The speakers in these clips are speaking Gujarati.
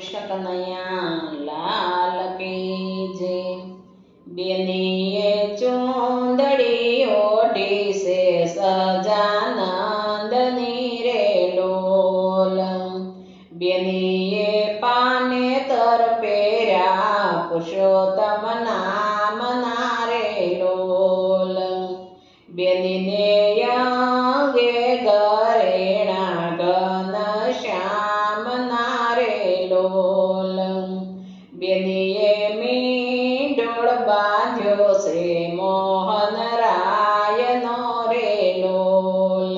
કૃષ્ણ કનૈયા લાલ કી જય બેનીએ ચૂંદડી ઓઢી છે સજાનંદની રે લોલ બેનીએ પાને તર પેર્યા પુરુષોત્તમ લોલ બેનીએ મીંડોળ બાંધ્યો શ્રી મોહન રાયનો રે લોલ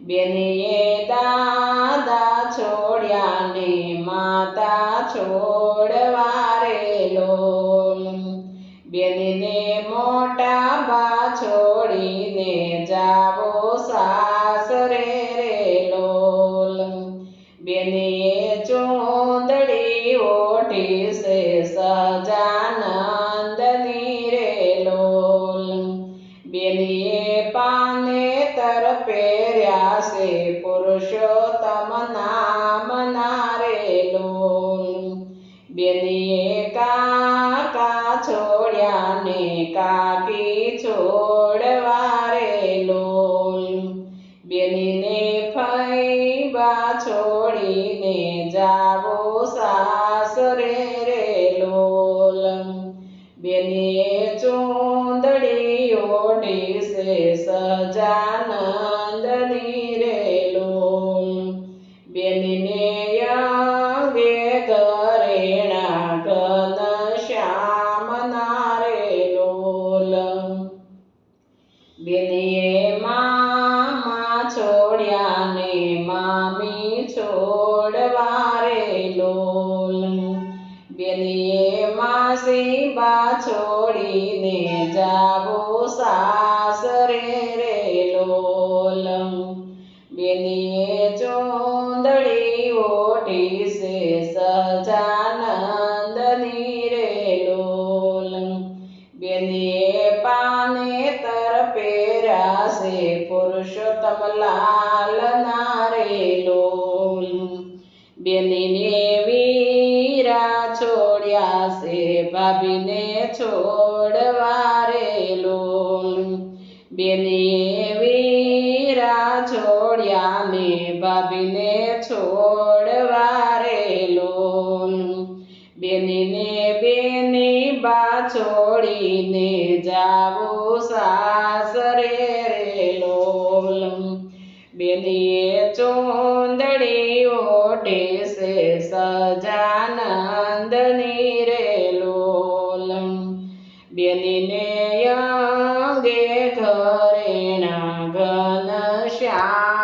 બેનીએ દાદા છોડ્યા ને માતા છોડવા રે લોલ બેનીને મોટા બા છોડીને જાવો સાસરે પુરુષોત્તમ નામ ના રે લોલ બેનીએ કાકા છોડ્યા ને કાકી છોડવા રે લોલ બેનીને ફૈબા છોડીને જાવો સાસરે રે લોલ બેનીએ ચૂંદડી ઓઢી છે સજાનંદની લોલ બેનીએ માસી બા છોડીને જાવો સાસરે રે લોલ બેનીએ ચૂંદડી ઓઢી છે સજાનંદની રે લોલ બેલીએ પાને તર પહેર્યા છે પુરુષોત્તમ લાલ ના રે લોલ બેનીને વીરા છોડ્યા છે, ભાભીને છોડવા રે લોલ. બેનીએ વીરા છોડ્યા ને, ભાભીને છોડવા રે લોલ. બેનીને બેની બા છોડીને જાવો સાસરે રે લોલ. બેનીએ રાણી ઓટી સે સજાનંદની રે લોલમ. બેનીને અંગે ઘરેણા ઘન શ્યામ.